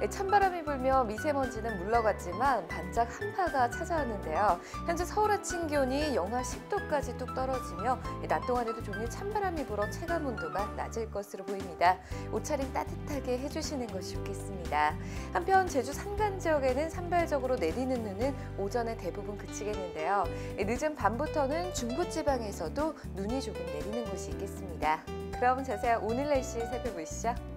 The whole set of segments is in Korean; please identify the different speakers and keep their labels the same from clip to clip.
Speaker 1: 네, 찬바람이 불며 미세먼지는 물러갔지만 반짝 한파가 찾아왔는데요. 현재 서울 아침 기온이 영하 10도까지 뚝 떨어지며 낮 동안에도 종일 찬바람이 불어 체감 온도가 낮을 것으로 보입니다. 옷차림 따뜻하게 해주시는 것이 좋겠습니다. 한편 제주 산간 지역에는 산발적으로 내리는 눈은 오전에 대부분 그치겠는데요. 늦은 밤부터는 중부지방에서도 눈이 조금 내리는 곳이 있겠습니다. 그럼 자세한 오늘 날씨 살펴보시죠.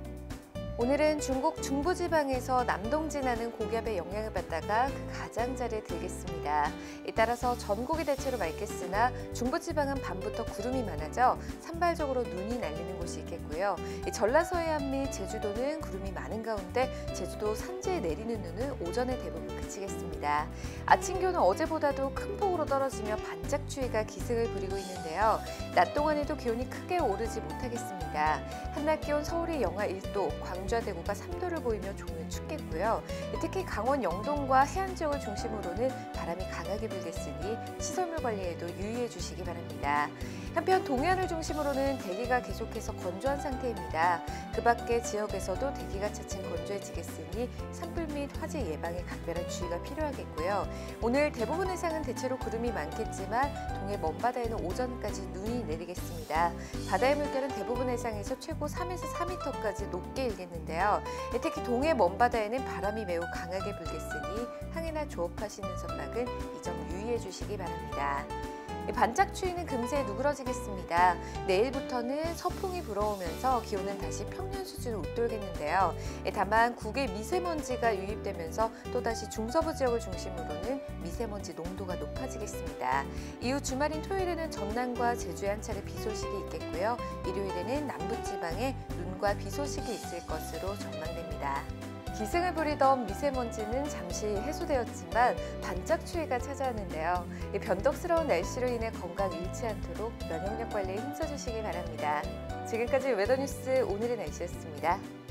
Speaker 1: 오늘은 중국 중부지방에서 남동 진하는 고기압의 영향을 받다가 그 가장자리에 들겠습니다. 따라서 전국이 대체로 맑겠으나 중부지방은 밤부터 구름이 많아져 산발적으로 눈이 날리는 곳이 있겠고요. 전라서 해안 및 제주도는 구름이 많은 가운데 제주도 산지에 내리는 눈은 오전에 대부분 그치겠습니다. 아침 기온은 어제보다도 큰 폭으로 떨어지며 반짝 추위가 기승을 부리고 있는데요. 낮 동안에도 기온이 크게 오르지 못하겠습니다. 한낮 기온 서울이 영하 1도, 광주와 대구가 3도를 보이며 종일 춥겠고요. 특히 강원 영동과 해안 지역을 중심으로는 바람이 강하게 불겠으니 시설물 관리에도 유의해 주시기 바랍니다. 한편 동해안을 중심으로는 대기가 계속해서 건조한 상태입니다. 그 밖의 지역에서도 대기가 차츰 건조해지겠으니 산불 및 화재 예방에 각별한 주의가 필요하겠고요. 오늘 대부분 해상은 대체로 구름이 많겠지만 동해 먼바다에는 오전까지 눈이 내리겠습니다. 바다의 물결은 대부분 해상에서 최고 3에서 4m까지 높게 일겠는데요. 특히 동해 먼바다에는 바람이 매우 강하게 불겠으니 항해나 조업하시는 선박은 이점 유의해 주시기 바랍니다. 반짝 추위는 금세 누그러지겠습니다. 내일부터는 서풍이 불어오면서 기온은 다시 평년 수준을 웃돌겠는데요. 다만 국외 미세먼지가 유입되면서 또다시 중서부 지역을 중심으로는 미세먼지 농도가 높아지겠습니다. 이후 주말인 토요일에는 전남과 제주에 한 차례 비 소식이 있겠고요. 일요일에는 남부지방에 눈과 비 소식이 있을 것으로 전망됩니다. 기승을 부리던 미세먼지는 잠시 해소되었지만 반짝 추위가 찾아왔는데요. 이 변덕스러운 날씨로 인해 건강 잃지 않도록 면역력 관리에 힘써주시기 바랍니다. 지금까지 웨더뉴스 오늘의 날씨였습니다.